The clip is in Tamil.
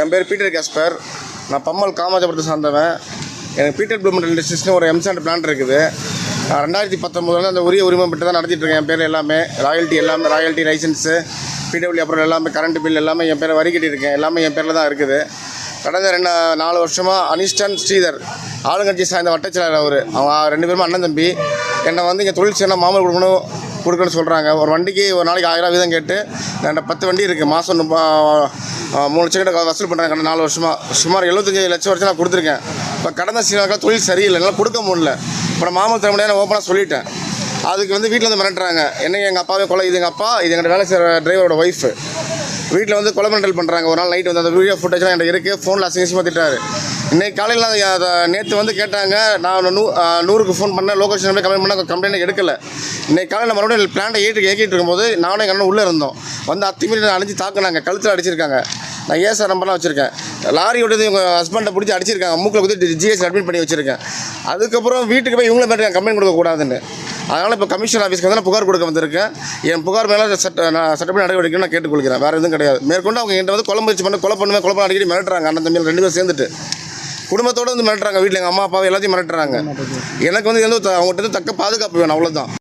என் பேர் பீட்டர் கேஸ்பர். நான் பம்மல் காமாஜபுரத்தை சார்ந்தவன். எனக்கு பீட்டர் ப்ளூமெண்ட் இண்டஸ்ட்ரீஸ்னு ஒரு எம்சாண்ட் பிளான் இருக்குது. நான் ரெண்டாயிரத்தி பத்தொம்போதுல அந்த உரிய உரிமை பெற்று தான் நடத்திட்டுருக்கேன் என் பேர் எல்லாமே ராயல்ட்டி எல்லாமே ராயல்ட்டி லைசன்ஸு பிடபிள்யூ அப்புறம் எல்லாமே கரண்ட் பில் எல்லாமே என் பேரை வரி கட்டியிருக்கேன். எல்லாமே என் பேரில் தான் இருக்குது. கடந்த ரெண்டு நாலு வருஷமாக அனிஷ்டன் ஸ்ரீதர் ஆளுங்கட்சி சார்ந்த வட்டச்செயலாளர் அவர். அவங்க ரெண்டு பேருமே அண்ணன் தம்பி. என்னை வந்து இங்கே தொழில் செய்யணும் மாமல் கொடுக்கணும். கொடுக்கணும்னு சொல்கிறாங்க ஒரு வண்டிக்கு ஒரு நாளைக்கு ஆயிரம் வீதம் கேட்டு என்கிட்ட பத்து வண்டி இருக்குது மாதம் மூணு லட்சம் கிட்ட வசூல் பண்ணுறாங்க கடந்த நாலு வருஷமாக சுமார் எழுபத்தஞ்சு லட்சம் வருஷம் நான் கொடுத்துருக்கேன். இப்போ கடந்த சில தொழில் சரியில்லை. என்னால் கொடுக்க முடியல. இப்போ நான் மாமல் தர நான் ஓப்பனாக சொல்லிட்டேன். அதுக்கு வந்து வீட்டில் வந்து மிரட்டுறாங்க. என்னங்க எங்கள் அப்பாவே கொலை? இது எங்கள் அப்பா இது எங்கள் வேலை செய்கிற டிரைவரோட ஒய்ஃபு வீட்டில் வந்து கொலை மிரட்டல் பண்ணுறாங்க ஒரு நாள் நைட் வந்து அந்த வீடியோ ஃபுட்டேஜ்லாம் என்கிட்ட இருக்குது ஃபோனில் அசிங்கசியமாக திட்டாரு இன்னைக்கு காலையில் நேற்று வந்து கேட்டாங்க. நான் நூ நூறுக்கு ஃபோன் பண்ணேன். லொக்கேஷன் போய் கம்ப்ளைண்ட் பண்ண கம்ப்ளைண்ட் எடுக்கல. இன்னைக்கு காலையில் மறுபடியும் பிளான்ட்டை ஏற்றி ஏக்கிட்டு இருக்கும்போது நானும் எங்கள் அண்ணன் உள்ளே இருந்தோம். வந்து அத்திமீறி அணிஞ்சு தாக்குனாங்க. கழுத்தில் அடிச்சிருக்காங்க. நான் ஏசா நம்பர்லாம் வச்சுருக்கேன்? லாரி ஓட்டது இவங்க ஹஸ்பண்டை பிடிச்சி அடிச்சிருக்காங்க. மூக்கில் குத்தி ஜிஎஸ் அட்மிட் பண்ணி வச்சுருக்கேன். அதுக்கப்புறம் வீட்டுக்கு போய் இவங்கள மாதிரி கம்ப்ளைண்ட் கொடுக்கக்கூடாதுன்னு அதனால் இப்போ கமிஷன் ஆஃபீஸ்க்கு வந்து நான் புகார் கொடுக்க வந்திருக்கேன். என் புகார் மேலே சட்ட நான் சட்டப்படி நடவடிக்கை நான் கேட்டுக்கொள்கிறேன். வேறு எதுவும் கிடையாது. மேற்கொண்டு அவங்க என்கிட்ட வந்து கொலை முயற்சி பண்ண கொலை பண்ணுவேன் கொலை பண்ண அடிக்கடி மிரட்டுறாங்க. அண்ணன் தம்பி ரெண்டு பேரும் சேர்ந்துட்டு. குடும்பத்தோடு வந்து மிரட்டுறாங்க வீட்டில் எங்கள் அம்மா அப்பாவை எல்லாத்தையும் மிரட்டுறாங்க. எனக்கு வந்து எந்த அவங்ககிட்ட இருந்து தக்க பாதுகாப்பு வேணும் அவ்வளோதான்